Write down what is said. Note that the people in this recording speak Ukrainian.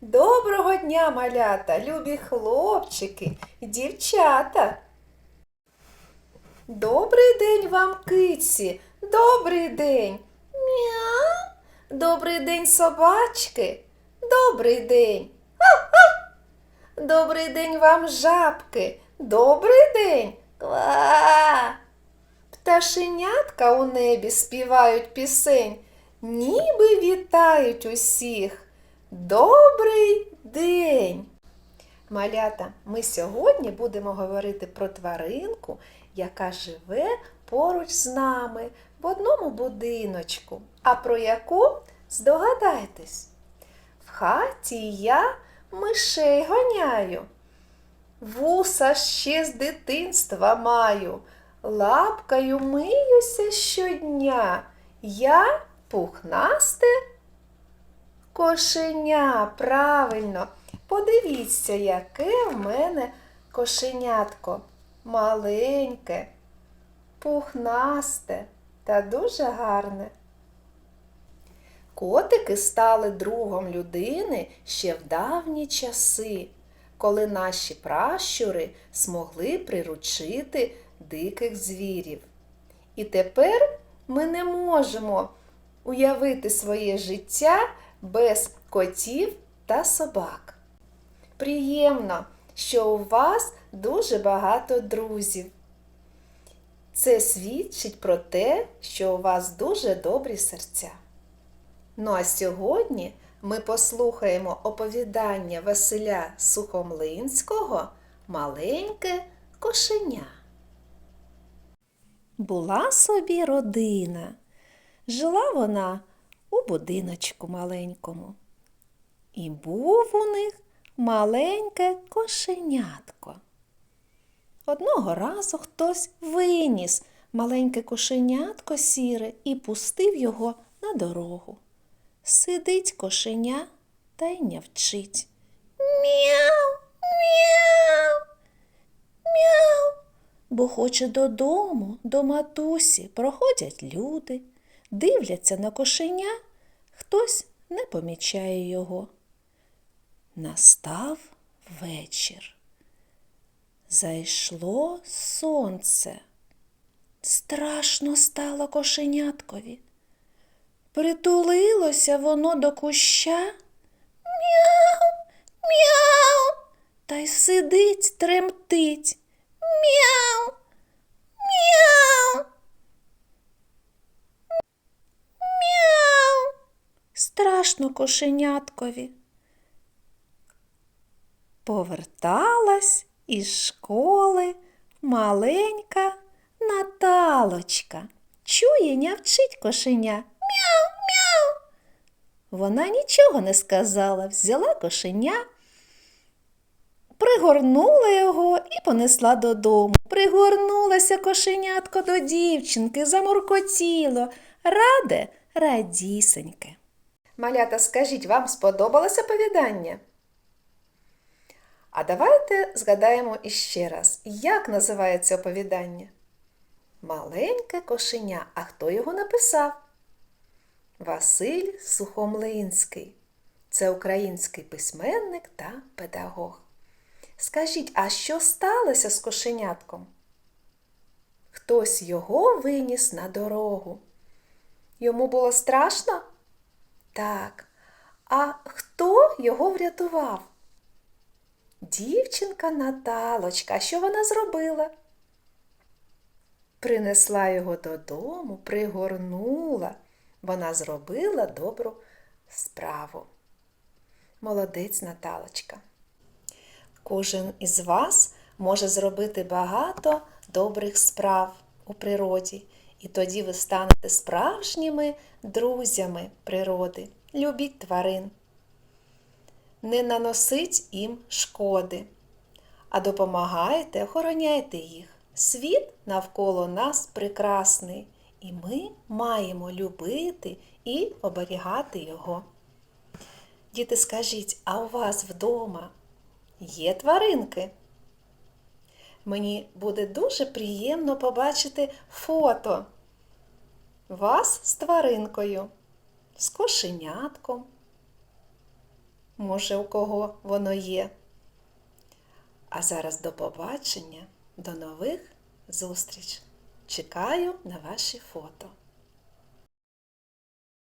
Доброго дня, малята, любі хлопчики і дівчата. Добрий день вам, киці, добрий день. Мяу. Добрий день, собачки. Добрий день. Ау-ау. Добрий день вам, жабки. Добрий день. Ква. Пташенятка у небі співають пісень, ніби вітають усіх. Добрий день! Малята, ми сьогодні будемо говорити про тваринку, яка живе поруч з нами в одному будиночку. А про яку здогадайтесь? В хаті я мишей гоняю. Вуса ще з дитинства маю, лапкою миюся щодня. Я пухнасте Кошеня, правильно. Подивіться, яке в мене кошенятко. Маленьке, пухнасте та дуже гарне. Котики стали другом людини ще в давні часи, коли наші пращури змогли приручити диких звірів. І тепер ми не можемо уявити своє життя без котів та собак. Приємно, що у вас дуже багато друзів. Це свідчить про те, що у вас дуже добрі серця. Ну а сьогодні ми послухаємо оповідання Василя Сухомлинського Маленьке кошеня. Була собі родина. Жила вона у будиночку маленькому. І був у них маленьке кошенятко. Одного разу хтось виніс маленьке кошенятко сіре і пустив його на дорогу. Сидить кошеня та й нявчить. Мяу, мяу, мяу. Бо хоче додому, до матусі проходять люди дивляться на кошеня, хтось не помічає його. Настав вечір. Зайшло сонце. Страшно стало кошеняткові. Притулилося воно до куща. Мяу, мяу, та й сидить, тремтить. Мяу, мяу. Страшно кошеняткові. Поверталась із школи маленька Наталочка. Чує, нявчить кошеня. Мяу, мяу. Вона нічого не сказала, взяла кошеня, пригорнула його і понесла додому. Пригорнулася кошенятко до дівчинки, замуркотіло. Раде, радісеньке. Малята, скажіть, вам сподобалося повідання? А давайте згадаємо іще раз, як називається оповідання? Маленьке кошеня. А хто його написав? Василь Сухомлинський. Це український письменник та педагог. Скажіть, а що сталося з кошенятком? Хтось його виніс на дорогу. Йому було страшно? Так. А хто його врятував? Дівчинка Наталочка. Що вона зробила? Принесла його додому, пригорнула. Вона зробила добру справу. Молодець Наталочка. Кожен із вас може зробити багато добрих справ у природі, і тоді ви станете справжніми друзями природи. Любіть тварин. Не наносить їм шкоди, а допомагайте, охороняйте їх. Світ навколо нас прекрасний, і ми маємо любити і оберігати його. Діти, скажіть, а у вас вдома є тваринки? Мені буде дуже приємно побачити фото вас з тваринкою, з кошенятком. може, у кого воно є. А зараз до побачення, до нових зустріч. Чекаю на ваші фото.